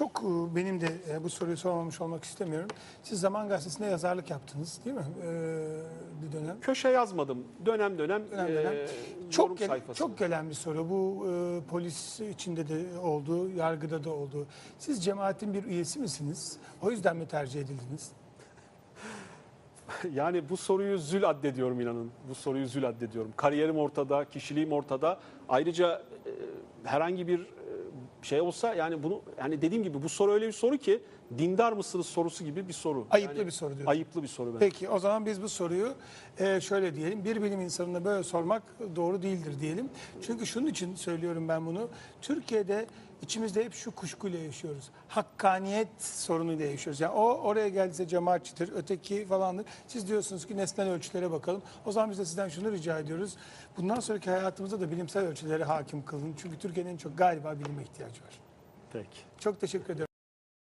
çok e, benim de e, bu soruyu sormamış olmak istemiyorum. Siz Zaman Gazetesi'nde yazarlık yaptınız değil mi? Ee, bir dönem. Köşe yazmadım. Dönem dönem, Dönem dönem. e, Çok gel- çok gelen bir soru. Bu e, polis içinde de oldu, yargıda da oldu. Siz cemaatin bir üyesi misiniz? O yüzden mi tercih edildiniz? Yani bu soruyu zül addediyorum inanın. Bu soruyu zül addediyorum. Kariyerim ortada, kişiliğim ortada. Ayrıca e, herhangi bir e, şey olsa yani bunu yani dediğim gibi bu soru öyle bir soru ki dindar mısınız sorusu gibi bir soru. Ayıplı Yani bir soru diyorsun. Ayıplı bir soru ben. Peki o zaman biz bu soruyu e, şöyle diyelim. Bir bilim insanına böyle sormak doğru değildir diyelim. Çünkü şunun için söylüyorum ben bunu. Türkiye'de içimizde hep şu kuşkuyla yaşıyoruz. Hakkaniyet sorunuyla yaşıyoruz. Yani o oraya geldiyse cemaatçidir, öteki falandır. Siz diyorsunuz ki nesnel ölçülere bakalım. O zaman biz de sizden şunu rica ediyoruz. Bundan sonraki hayatımızda da bilimsel ölçülere hakim kılın. Çünkü Türkiye'nin en çok galiba bilime ihtiyacı var. Peki. Çok teşekkür ederim.